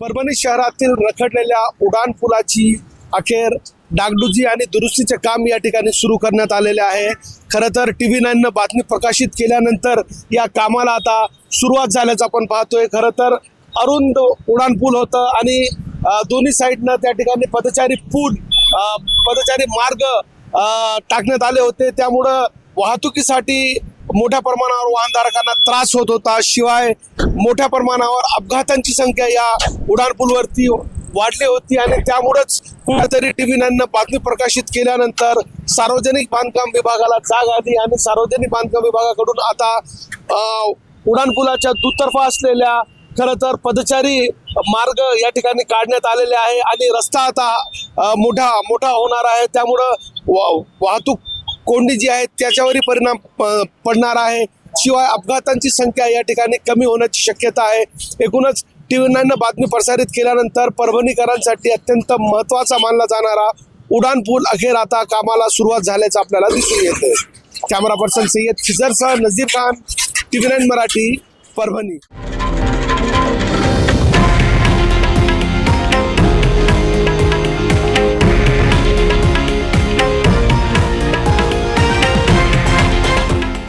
परभणी शहरातील रखडलेल्या उडान पुलाची अखेर डागडुजी आणि दुरुस्तीचे काम या ठिकाणी सुरू करण्यात आलेले आहे. खरं तर टी व्ही नाईननं बातमी प्रकाशित केल्यानंतर या कामाला आता सुरुवात झाल्याचं आपण पाहतोय. खरं तर अरुंद उडान पूल होतं आणि दोन्ही साईडनं त्या ठिकाणी पदचारी पूल पदचारी मार्ग टाकण्यात आले होते. त्यामुळं वाहतुकीसाठी मोठ्या प्रमाणावर वाहनधारकांना त्रास होत होता. शिवाय मोठ्या प्रमाणावर अपघातांची संख्या या उड्डाणपूलवरती वाढली होती आणि त्यामुळेच कुठेतरी टी नाईननं बातमी प्रकाशित केल्यानंतर सार्वजनिक बांधकाम विभागाला जाग आली आणि सार्वजनिक बांधकाम विभागाकडून आता उड्डाणपुलाच्या दुतर्फा असलेल्या खरं तर पदचारी मार्ग या ठिकाणी काढण्यात आलेले आहे आणि रस्ता आता मोठा मोठा होणार आहे. त्यामुळं वा- वाहतूक कोंडी जी आहे त्याच्यावरही परिणाम प- पडणार आहे. शिवाय अपघातांची संख्या या ठिकाणी कमी होण्याची शक्यता आहे. एकूणच टी व्ही नाईननं बातमी प्रसारित केल्यानंतर परभणीकरांसाठी अत्यंत महत्त्वाचा मानला जाणारा उडान पूल अखेर आता कामाला सुरुवात झाल्याचं आपल्याला दिसून येते camera person Syed खिजरसह Nazir Khan T V nine Marathi Parbhani.